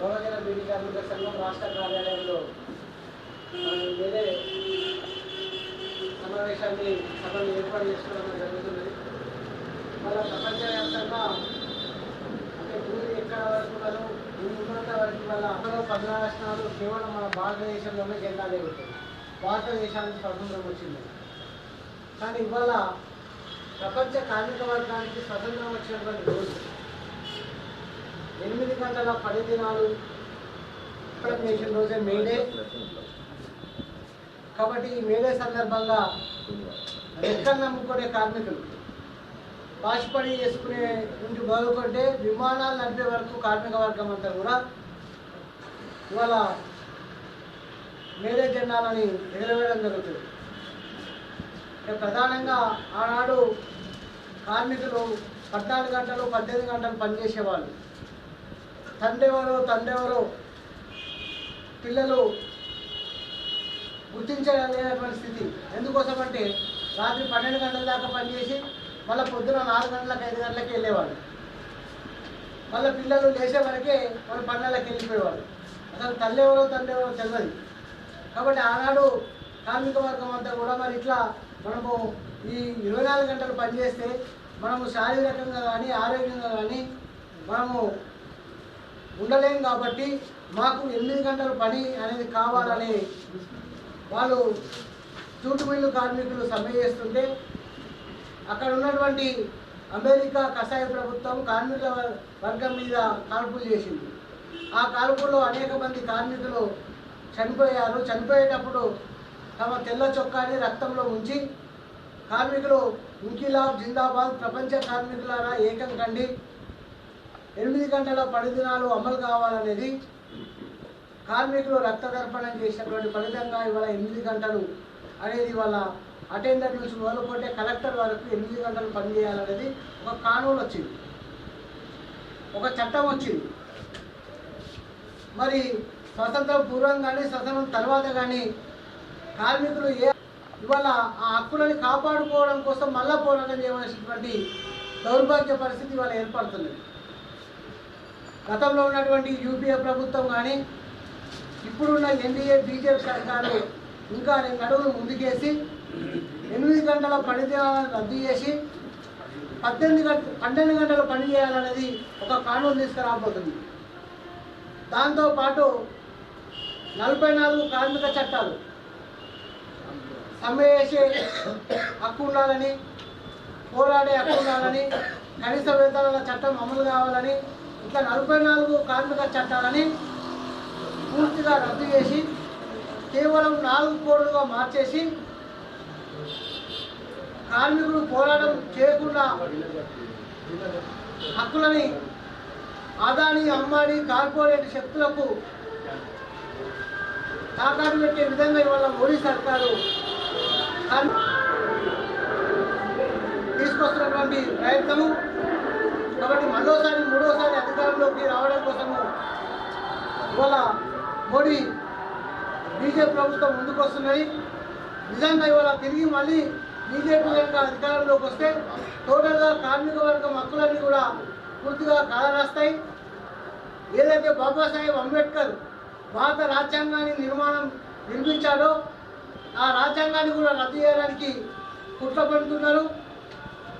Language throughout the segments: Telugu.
బీడీ కార్మిక సంఘం రాష్ట్ర కార్యాలయంలో వేరే సమావేశాన్ని సభను ఏర్పాటు చేసుకోవడం జరుగుతున్నది. మన ప్రపంచవ్యాప్తంగా అంటే భూమి ఎక్కడ వరకు మనం భూమి ఉన్నంత వరకు వాళ్ళ అక్కడ పది కేవలం మన భారతదేశంలోనే జెండా ఉంటుంది భారతదేశానికి స్వతంత్రం వచ్చింది. కానీ ఇవాళ ప్రపంచ కార్మిక వర్గానికి స్వతంత్రం వచ్చినటువంటి రోజు. ఎనిమిది గంటల పది దినాలు చేసిన రోజే మేడే కాబట్టి ఈ మేడే సందర్భంగా రెక్కలు నమ్ముకునే కార్మికులు పాష్పడి చేసుకునే నుండి మొదలుకుంటే విమానాలు నడిపే వరకు కార్మిక వర్గం అంతా కూడా ఇవాళ మేడే జెండాలని ఎగరవేయడం జరుగుతుంది. ఇక ప్రధానంగా ఆనాడు కార్మికులు పద్నాలుగు గంటలు పద్దెనిమిది గంటలు పనిచేసేవాళ్ళు. తండ్రి ఎవరు పిల్లలు గుర్తించలేనటువంటి స్థితి ఎందుకోసం అంటే రాత్రి పన్నెండు గంటల దాకా పనిచేసి మళ్ళీ పొద్దున నాలుగు గంటలకు ఐదు గంటలకు వెళ్ళేవాళ్ళు. మళ్ళీ పిల్లలు లేచే వరకే మన పన్నెళ్ళకి వెళ్ళిపోయేవాళ్ళు. అసలు తల్లి ఎవరో తండ్రి ఎవరో తెలియదు కాబట్టి ఆనాడు కార్మిక వర్గం అంతా కూడా మరి ఇట్లా మనము ఈ ఇరవై నాలుగు గంటలు పనిచేస్తే మనము శారీరకంగా కానీ ఆరోగ్యంగా కానీ మనము ఉండలేం కాబట్టి మాకు ఎనిమిది గంటల పని అనేది కావాలని వాళ్ళు జూటు మిల్లు కార్మికులు సమ్మె చేస్తుంటే అక్కడ ఉన్నటువంటి అమెరికా కషాయ ప్రభుత్వం కార్మిక వర్గం మీద కాల్పులు చేసింది. ఆ కాల్పుల్లో అనేక మంది కార్మికులు చనిపోయారు. చనిపోయేటప్పుడు తమ తెల్ల చొక్కాని రక్తంలో ఉంచి కార్మికులు ఇంకిలాబ్ జిందాబాద్ ప్రపంచ కార్మికులారా ఏకం కండి. ఎనిమిది గంటల పని దినాలు అమలు కావాలనేది కార్మికులు రక్త దర్పణం చేసినటువంటి ఫలితంగా ఇవాళ ఎనిమిది గంటలు అనేది వాళ్ళ అటెండర్ నుంచి మొదలుకుంటే కలెక్టర్ వరకు ఎనిమిది గంటలు పనిచేయాలనేది ఒక కానూన్ వచ్చింది. ఒక చట్టం వచ్చింది. మరి స్వతంత్రం పూర్వం కానీ స్వతంత్రం తర్వాత కానీ కార్మికులు ఏ ఇవాళ ఆ హక్కులని కాపాడుకోవడం కోసం మళ్ళా పోరాటం చేయవలసినటువంటి దౌర్భాగ్య పరిస్థితి ఇవాళ ఏర్పడుతుంది గతంలో ఉన్నటువంటి యూపీఏ ప్రభుత్వం కానీ ఇప్పుడున్న ఎన్డీఏ బీజేపీ సర్కారు ఇంకా రెండు అడుగులు ముందుకేసి ఎనిమిది గంటల పని దినాలను రద్దు చేసి పద్దెనిమిది గంట పన్నెండు గంటలు పని చేయాలనేది ఒక కానూన్ తీసుకురాబోతుంది. దాంతోపాటు నలభై నాలుగు కార్మిక చట్టాలు సమ్మె చేసే హక్కు ఉండాలని పోరాడే హక్కు ఉండాలని కనీస వేతనాల చట్టం అమలు కావాలని ఇట్లా నలభై నాలుగు కార్మిక చట్టాలని పూర్తిగా రద్దు చేసి కేవలం నాలుగు కోడ్లుగా మార్చేసి కార్మికులు పోరాటం చేయకుండా హక్కులని ఆదాని అమ్మాని కార్పొరేట్ శక్తులకు తాకాటు పెట్టే విధంగా ఇవాళ మోడీ సర్కారు తీసుకొస్తున్నటువంటి ప్రయత్నము కాబట్టి మరోసారి మూడోసారి అధికారంలోకి రావడం కోసము ఇవాళ మోడీ బీజేపీ ప్రభుత్వం ముందుకు నిజంగా ఇవాళ తిరిగి మళ్ళీ బీజేపీ కనుక అధికారంలోకి వస్తే టోటల్గా కార్మిక వర్గం హక్కులన్నీ కూడా పూర్తిగా కాలరాస్తాయి. ఏదైతే బాబాసాహెబ్ అంబేద్కర్ భారత రాజ్యాంగాన్ని నిర్మాణం నిర్మించాడో ఆ రాజ్యాంగాన్ని కూడా రద్దు చేయడానికి కుట్ర పడుతున్నారు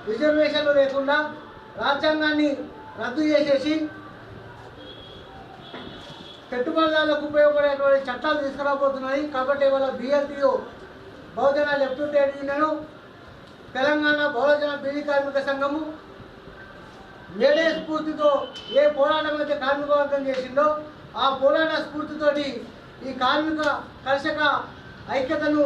రిజర్వేషన్లు లేకుండా రాజ్యాంగాన్ని రద్దు చేసేసి పెట్టుబడిదారులకు ఉపయోగపడేటువంటి చట్టాలు తీసుకురాబోతున్నాయి. కాబట్టి ఇవాళ BLTU Bahujan left trade union Telangana Bahujan beedi కార్మిక సంఘము మేడే స్ఫూర్తితో ఏ పోరాటం అయితే కార్మిక వర్గం చేసిందో ఆ పోరాట స్ఫూర్తితోటి ఈ కార్మిక కర్షక ఐక్యతను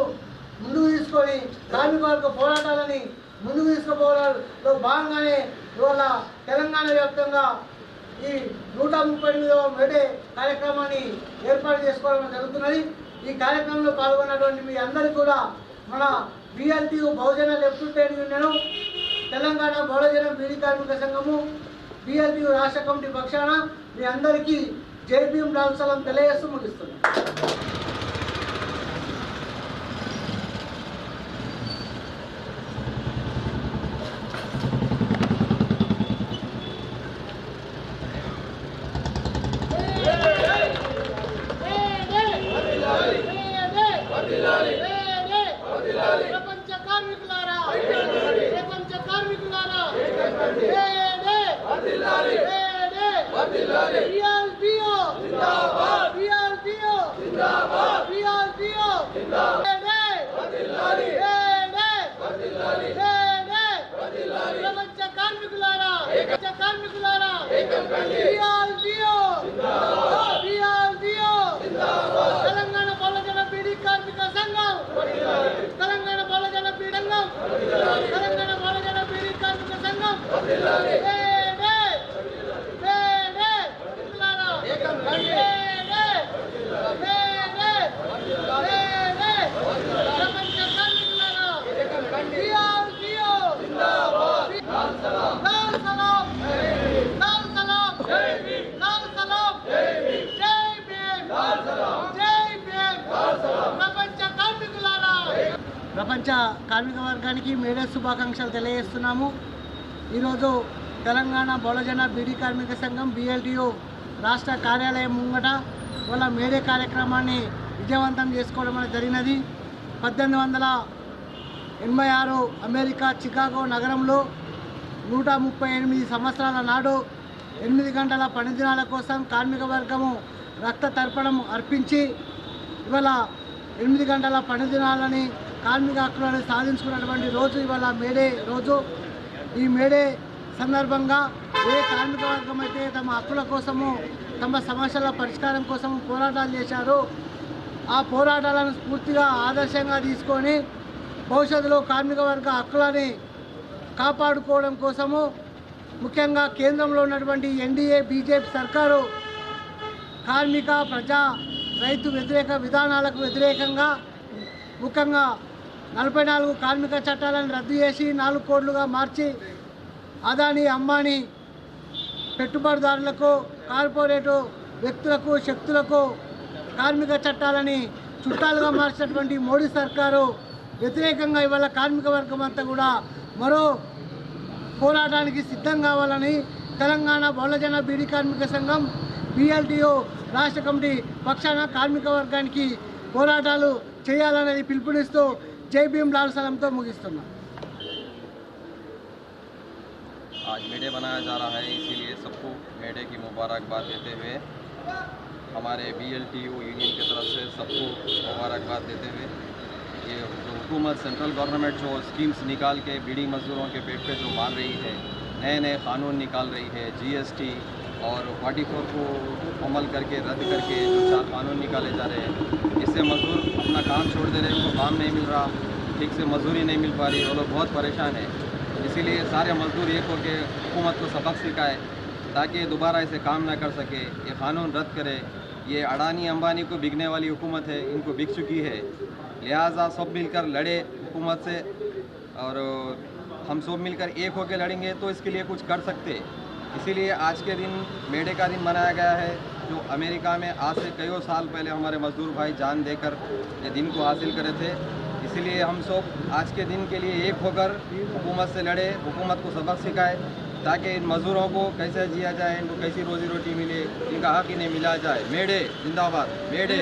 ముందుకు తీసుకొని కార్మిక వర్గ పోరాటాలని ముందుకు తీసుకుపోవడంలో భాగంగానే ఇవాళ తెలంగాణ వ్యాప్తంగా ఈ నూట ముప్పై ఎనిమిదవ మేడే కార్యక్రమాన్ని ఏర్పాటు చేసుకోవడం జరుగుతున్నది. ఈ కార్యక్రమంలో పాల్గొన్నటువంటి మీ అందరికీ కూడా మన BLT Bahujan left trade union Telangana Bahujan beedi కార్మిక సంఘము బిఎల్టీ రాష్ట్ర కమిటీ పక్షాన మీ అందరికీ జైబీఎం భీమ్ తెలియజేస్తూ ముగిస్తున్నాం. ప్రపంచ కార్మికులారా కార్మికులారా ప్రపంచ కార్మిక వర్గానికి మేడే శుభాకాంక్షలు తెలియజేస్తున్నాము. ఈరోజు తెలంగాణ బహుళజన బీడీ కార్మిక సంఘం బిఎల్టీయు రాష్ట్ర కార్యాలయం ముంగట వాళ్ళ మేడే కార్యక్రమాన్ని విజయవంతం చేసుకోవడం అనేది జరిగినది. పద్దెనిమిది వందల ఎనభై ఆరు అమెరికా చికాగో నగరంలో నూట ముప్పై ఎనిమిది సంవత్సరాల నాడు ఎనిమిది గంటల పనిదినాల కోసం కార్మిక వర్గము రక్త తర్పణం అర్పించి ఇవాళ ఎనిమిది గంటల పనిదినాలని కార్మిక హక్కులను సాధించుకున్నటువంటి రోజు ఇవాళ మేడే రోజు. ఈ మేడే సందర్భంగా ఏ కార్మిక వర్గం అయితే తమ హక్కుల కోసము తమ సమస్యల పరిష్కారం కోసము పోరాటాలు చేశారో ఆ పోరాటాలను స్ఫూర్తిగా ఆదర్శంగా తీసుకొని భవిష్యత్తులో కార్మిక వర్గ హక్కులని కాపాడుకోవడం కోసము ముఖ్యంగా కేంద్రంలో ఉన్నటువంటి ఎన్డీఏ బీజేపీ సర్కారు కార్మిక ప్రజా రైతు వ్యతిరేక విధానాలకు వ్యతిరేకంగా ముఖ్యంగా నలభై నాలుగు కార్మిక చట్టాలను రద్దు చేసి నాలుగు కోట్లుగా మార్చి అదాని అంబానీ పెట్టుబడిదారులకు కార్పొరేటు వ్యక్తులకు శక్తులకు కార్మిక చట్టాలని చుట్టాలుగా మార్చినటువంటి మోడీ సర్కారు వ్యతిరేకంగా ఇవాళ కార్మిక వర్గం అంతా కూడా మరో పోరాటానికి సిద్ధం కావాలని తెలంగాణ బహుళజన బీడీ కార్మిక సంఘం బిఎల్టీఓ రాష్ట్ర కమిటీ పక్షాన కార్మిక వర్గానికి పోరాటాలు చేయాలనేది పిలుపునిస్తూ జై భీమ్ లాల్ సలంతో ముగిస్తున్నా آج میڈے بنایا جا رہا ہے، اسی لیے سب کو میڈے کی مبارکباد دیتے ہوئے، ہمارے بی ایل ٹی او یونین کی طرف سے سب کو مبارکباد دیتے ہوئے، یہ جو حکومت سینٹرل گورنمنٹ جو اسکیمس نکال کے، بیڑی مزدوروں کے پیٹ پہ جو مار رہی ہے، نئے نئے قانون نکال رہی ہے جی ایس ٹی اور فارٹی فور کو عمل کر کے رد کر کے جو چار قانون نکالے جا رہے ہیں، اس سے مزدور اپنا کام چھوڑ دے رہے ہیں، ان کو کام نہیں مل رہا، ٹھیک سے مزدوری نہیں مل پا رہی، وہ لوگ بہت پریشان ہیں۔ اسی لیے سارے مزدور ایک ہو کے حکومت کو سبق سکھائے تاکہ دوبارہ اسے کام نہ کر سکے، یہ قانون رد کرے۔ یہ اڑانی امبانی کو بکنے والی حکومت ہے، ان کو بک چکی ہے۔ لہٰذا سب مل کر لڑے حکومت سے، اور ہم سب مل کر ایک ہو کے لڑیں گے تو اس کے لیے کچھ کر سکتے۔ اسی لیے آج کے دن میڈے کا دن منایا گیا ہے، جو امریکہ میں آج سے کئیوں سال پہلے ہمارے مزدور بھائی جان دے کر یہ دن کو حاصل کرے تھے۔ اسی لیے ہم سب آج کے دن کے لیے ایک ہو کر حکومت سے لڑے، حکومت کو سبق سکھائے، تاکہ ان مزدوروں کو کیسے جیا جائے، ان کو کیسی روزی روٹی ملے، ان کا حق انہیں ملا جائے۔ میڈے، زندہ آباد میڈے۔